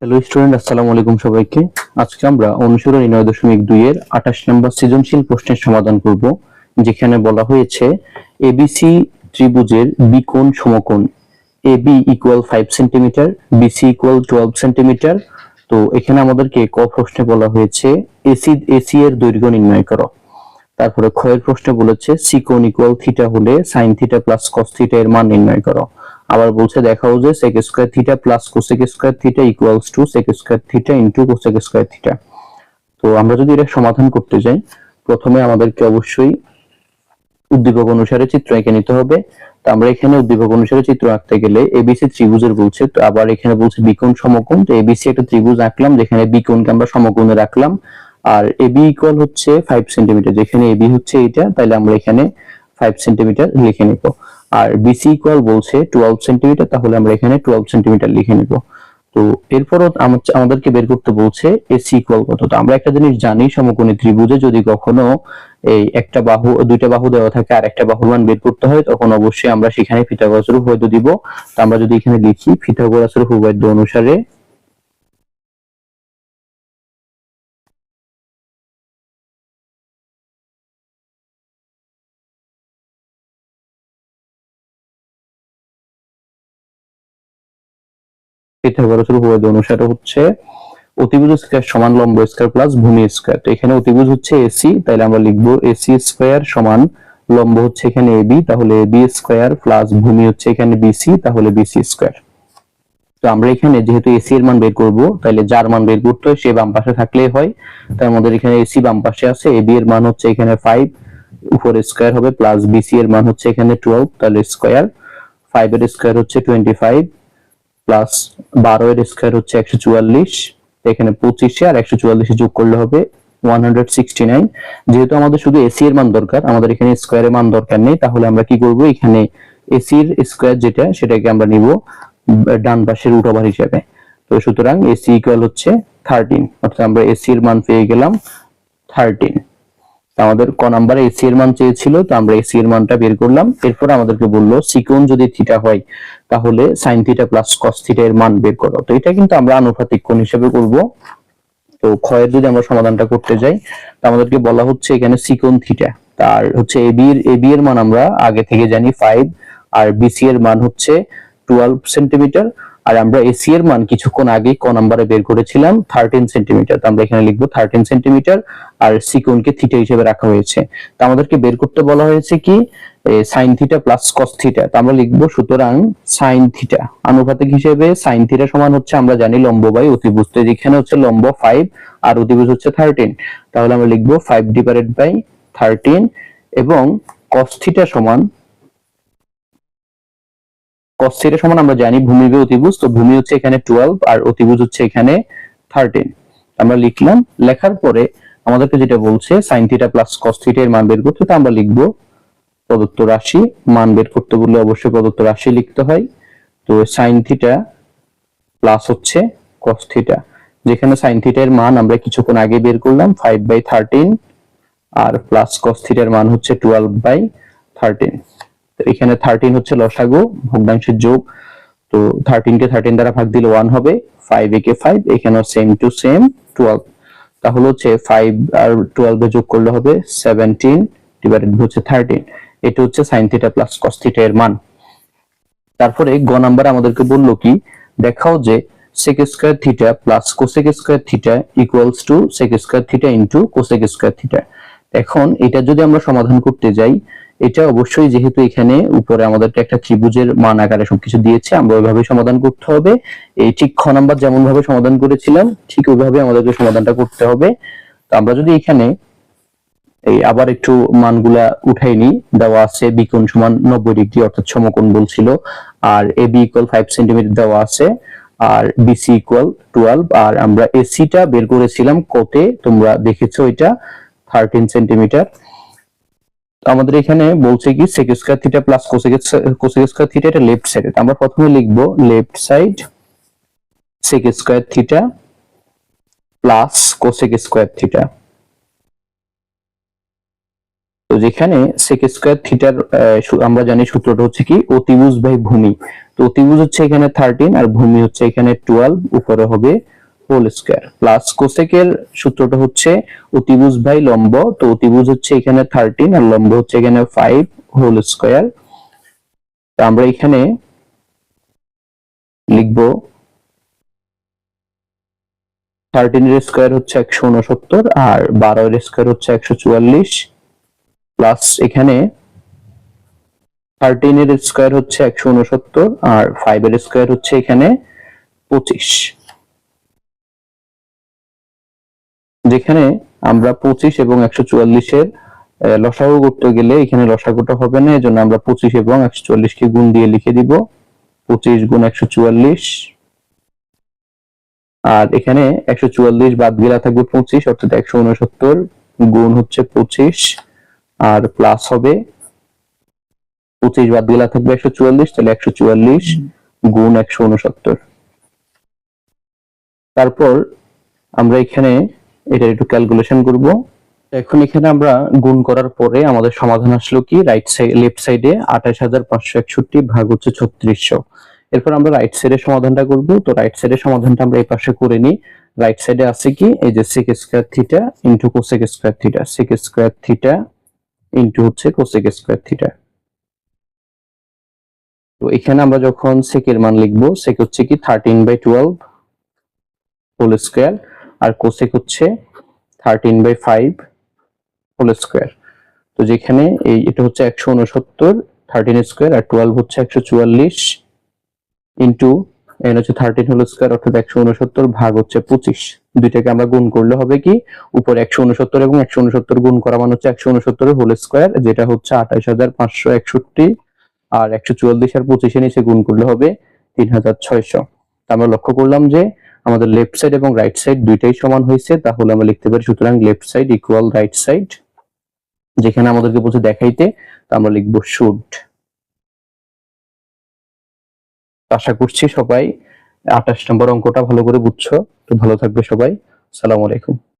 Hello student আসসালামু আলাইকুম সবাইকে। আজকে আমরা অনুসরণী নয় দশমিক দুই এর আঠাশ নম্বর সৃজনশীল প্রশ্নের সমাধান করব, যেখানে বলা হয়েছে এবিসি ত্রিভুজের বিকোণ সমকোণ। AB equal five centimetre BC equal twelve centimetre তো এখানে আমাদেরকে ক প্রশ্নে বলা হয়েছে এসি এসি এর দৈর্ঘ্য নির্ণয় করো। তারপরে ক্ষয়ের প্রশ্নে বলেছে সিকোণ ইকুয়াল থিটা হলে sine theta plus cos theta এর মান নির্ণয় করো। আবার বলছে, দেখাও যে sec square theta plus cosec square theta equals to sec square theta into cosec square theta তো আমরা যদি এটা সমাধান করতে যাই, প্রথমে আমাদেরকে অবশ্যই উদ্দীপক অনুসারে চিত্র এঁকে নিতে হবে। তো আমরা এখানে উদ্দীপক অনুসারে চিত্র আঁকতে গেলে এবিসি ত্রিভুজের বলছে, তো আবার এখানে বলছে বিকোণ সমকোণ। তো এবিসি একটা ত্রিভুজ আঁকলাম, যেখানে বিকোণকে আমরা সমকোণে রাখলাম। আর এবি ইকুয়াল হচ্ছে ফাইভ সেন্টিমিটার যেখানে এবি হচ্ছে এইটা তাহলে আমরা এখানে ফাইভ সেন্টিমিটার লিখে নিব। আর বিসি ইকুয়াল বলছে টুয়েলভ সেন্টিমিটার তাহলে আমরা এখানে টুয়েলভ সেন্টিমিটার লিখে নিব। তো এরপরও আমা- আমাদেরকে বের করতে বলছে এসি ইকুয়াল কত। তো আমরা একটা জিনিস জানি সমকোণী ত্রিভুজে, যদি কখনো এই একটা বাহু, দুইটা বাহু দেওয়া থাকে আর একটা বাহুর মান বের করতে হয়, তখন অবশ্যই আমরা সেখানে ফিথাগোরাসের উপপাদ্য দিব। তো আমরা যদি এখানে লিখি ফিথাগোরাসের উপপাদ্য অনুসারে পিথাগোরাসের উপপাদ্য অনুসারে হচ্ছে অতিভুজ স্কয়ার সমান লম্ব স্কয়ার প্লাস ভূমি স্কয়ার। তো এখানে অতিভুজ হচ্ছে এসি তাহলে আমরা লিখব এসি স্কয়ার সমান লম্ব হচ্ছে এখানে এবি তাহলে এবি স্কয়ার প্লাস ভূমি হচ্ছে এখানে বিসি তাহলে বিসি স্কয়ার। তো আমরা এখানে যেহেতু এসি এর মান বের করব তাহলে যার মান বের করতে হয় সে বাম পাশে থাকলেই হয়। তার মধ্যে এখানে এসি বাম পাশে আছে এবি এর মান হচ্ছে এখানে ফাইভ উপরে স্কয়ার হবে প্লাস বিসি এর মান হচ্ছে এখানে টুয়েলভ তাহলে স্কয়ার ফাইভ এর স্কয়ার হচ্ছে টোয়েন্টি ফাইভ প্লাস বারো এর স্কয়ার হচ্ছে একশো চুয়াল্লিশ, এখানে পঁচিশে আর একশো চুয়াল্লিশে যোগ করলে হবে ওয়ান হান্ড্রেড সিক্সটি নাইন। যেহেতু আমাদের শুধু এসি এর মান দরকার, আমাদের এখানে স্কোয়ারের মান দরকার নেই, তাহলে আমরা কি করব? এখানে এসির স্কোয়ার যেটা, সেটাকে আমরা নিব ডান পাশের রুট ওভার হিসেবে। তো সুতরাং এসি ইকুয়াল হচ্ছে থার্টিন অর্থাৎ আমরা এসি এর মান পেয়ে গেলাম থার্টিন আমাদের ক নাম্বারে এসি এর মান চেয়েছিল, তো আমরা এসি এর মানটা বের করলাম। এরপর আমাদেরকে বলল সিকোণ যদি থিটা হয়, তাহলে sine theta plus cos theta এর মান বের করো। তো এটা কিন্তু আমরা আনুপাতিক কোণ হিসেবে করব। তো ক্ষয়ের যদি আমরা সমাধানটা করতে যাই, তো আমাদেরকে বলা হচ্ছে এখানে সিকোণ থিটা তার হচ্ছে এবি এর এবি এর মান আমরা আগে থেকে জানি ফাইভ আর বিসি এর মান হচ্ছে টুয়েলভ সেন্টিমিটার আর আমরা এসি এর মান কিছুক্ষণ আগে ক নাম্বারে বের করেছিলাম থার্টিন সেন্টিমিটার তো আমরা এখানে লিখব থার্টিন সেন্টিমিটার আর সিকোনকে থিটা হিসেবে রাখা হয়েছে। তো আমাদেরকে বের করতে বলা হয়েছে কি sine theta plus cos theta তো আমরা লিখব সুতরাং সাইন থিটা আনুপাতিক হিসেবে সাইন থিটা সমান হচ্ছে, আমরা জানি লম্ব বাই অতিভুজ। যেখানে হচ্ছে লম্ব ফাইভ আর অতিভুজ হচ্ছে থার্টিন তাহলে আমরা লিখব ফাইভ ডিভাইডেড বাই থার্টিন এবং কস থিটা সমান cos সমান আমরা জানি ভূমি বে অতিভুজ, তো ভূমি হচ্ছে এখানে 12 আর অতিভুজ হচ্ছে এখানে 13 আমরা লিখলাম, লেখার পরে আমাদেরকে যেটা বলছে, sin থিটা প্লাস cos এর মান বের করতে, তো আমরা লিখব প্রদত্ত রাশি। মান বের করতে বললে অবশ্যই প্রদত্ত রাশি লিখতে হয়। তো sin থিটা প্লাস হচ্ছে cos যেখানে sin থিটা এর মান আমরা কিছুক্ষণ আগে বের করলাম 5 বাই 13 আর প্লাস cos থিটার মান হচ্ছে 12 বাই 13 তো এখানে থার্টিন হচ্ছে লসাগু, ভগ্নাংশের যোগ। তো থার্টিন কে থার্টিন দ্বারা ভাগ দিলে ওয়ান হবে ফাইভ একে ফাইভ এখানেও সেম টু সেম টুয়েলভ তাহলে হচ্ছে ফাইভ আর টুয়েলভ এ যোগ করলে হবে সেভেন্টিন ডিভাইডেড হচ্ছে থার্টিন এটা হচ্ছে sine theta plus cos theta এর মান। তারপরে গ নাম্বার আমাদেরকে বলল কি, দেখাও যে sec square theta plus cosec square theta equals to sec square theta into cosec square theta এখন এটা যদি আমরা সমাধান করতে যাই এটা অবশ্যই যেহেতু এখানে উপরে আমাদেরকে একটা ত্রিভুজের মান আকারে সবকিছু দিয়েছে, আমরা ওইভাবে সমাধান করতে হবে। এই ঠিক খ নাম্বার যেমন ভাবে সমাধান করেছিলাম, ঠিক ওইভাবে আমাদেরকে সমাধানটা করতে হবে। তো আমরা যদি এখানে এই আবার একটু মানগুলা উঠাই নি দেওয়া আছে বিকোণ সমান নব্বই ডিগ্রি অর্থাৎ সমকোণ বলছিল, আর A B equal five centimetre দেওয়া আছে, আর বিসি ইকুয়াল টুয়েলভ আর আমরা এসিটা বের করেছিলাম কোতে তোমরা দেখেছ এটা থার্টিন সেন্টিমিটার আমাদের এখানে বলছে কি sec square theta plus cosec cosec square theta এটা লেফট সাইডে আমরা প্রথমে লিখব left side sec square theta plus cosec square theta তো যেখানে সেক স্কোয়ার থিটার আমরা জানি সূত্রটা হচ্ছে কি অতিভুজ বাই ভূমি। তো অতিভুজ হচ্ছে এখানে থার্টিন আর ভূমি হচ্ছে এখানে টুয়েলভ উপরে হবে হোল স্কোয়ার প্লাস কোসেকের সূত্রটা হচ্ছে অতিভুজ বাই লম্ব, তো অতিভুজ হচ্ছে এখানে থার্টিন আর লম্ব হচ্ছে এখানে ফাইভ হোল স্কোয়ার তো আমরা এখানে লিখব থার্টিন এর স্কোয়ার হচ্ছে একশো উনসত্তর আর বারো এর স্কোয়ার হচ্ছে একশো চুয়াল্লিশ। প্লাস এখানে থার্টিন এর স্কোয়ার হচ্ছে একশো উনসত্তর আর ফাইভ এর স্কোয়ার হচ্ছে এখানে পঁচিশ। যেখানে আমরা পঁচিশ এবং একশো চুয়াল্লিশের লসাগু করতে গেলে এখানে লসাগুটা হবে না, এজন্য আমরা পঁচিশ এবং একশো চুয়াল্লিশকে গুণ দিয়ে লিখে দিব। পঁচিশ গুণ একশো চুয়াল্লিশ। আর এখানে একশো চুয়াল্লিশ বাদ গেলা থাকবে পঁচিশ, অর্থাৎ একশো উনসত্তর গুণ হচ্ছে পঁচিশ। আর প্লাস হবে, পঁচিশ বাদ গেলা থাকবে একশো চুয়াল্লিশ, তাহলে একশো চুয়াল্লিশ গুণ একশো উনসত্তর। তারপর আমরা এখানে এটা একটু ক্যালকুলেশন করব। এখন এখানে আমরা গুণ করার পরে আমাদের সমাধান আসলো কি? রাইট সাইড লেফট সাইডে আঠাশ হাজার পাঁচশো একষট্টি ভাগ হচ্ছে ছত্রিশশো। এরপর আমরা রাইট সাইডের সমাধানটা করব। তো রাইট সাইডের সমাধানটা আমরা এই পাশে করে নিই। রাইট সাইডে আছে কি? এই যে sec square theta into cosec square theta sec square theta into হচ্ছে কোসেক স্কোয়ার থিটা তো এখানে আমরা যখন সেকের মান লিখব সেক হচ্ছে কি thirteen by twelve whole square R cosec হচ্ছে thirteen by five whole square তো যেখানে এই, এটা হচ্ছে একশো উনসত্তর থার্টিন স্কোয়ার আর টুয়েলভ হচ্ছে একশো চুয়াল্লিশ ইন্টু এন হচ্ছে থার্টিন হোল স্কোয়ার অর্থাৎ একশো উনসত্তর ভাগ হচ্ছে পঁচিশ। দুইটাকে আমরা গুণ করলে হবে কি? উপর একশো উনসত্তর এবং একশো উনসত্তর গুণ করা মানে হচ্ছে একশো উনসত্তরের হোল স্কোয়ার যেটা হচ্ছে আঠাশ হাজার পাঁচশো একষট্টি আর একশো চুয়াল্লিশ আর পঁচিশে নিচে গুণ করলে হবে তিন হাজার ছয়শো। আমরা লক্ষ্য করলাম যে আমাদের লেফট সাইড এবং রাইট সাইড দুইটাই সমান হয়েছে, তাহলে আমরা লিখতে পারি সুতরাং left side equal right side যেখানে আমাদেরকে বলছে দেখাইতে, তা আমরা লিখব শুড আশা করছি সবাই আঠাশ নম্বর অঙ্কটা ভালো করে বুঝছ, তো ভালো থাকবে সবাই, সালাম আলাইকুম।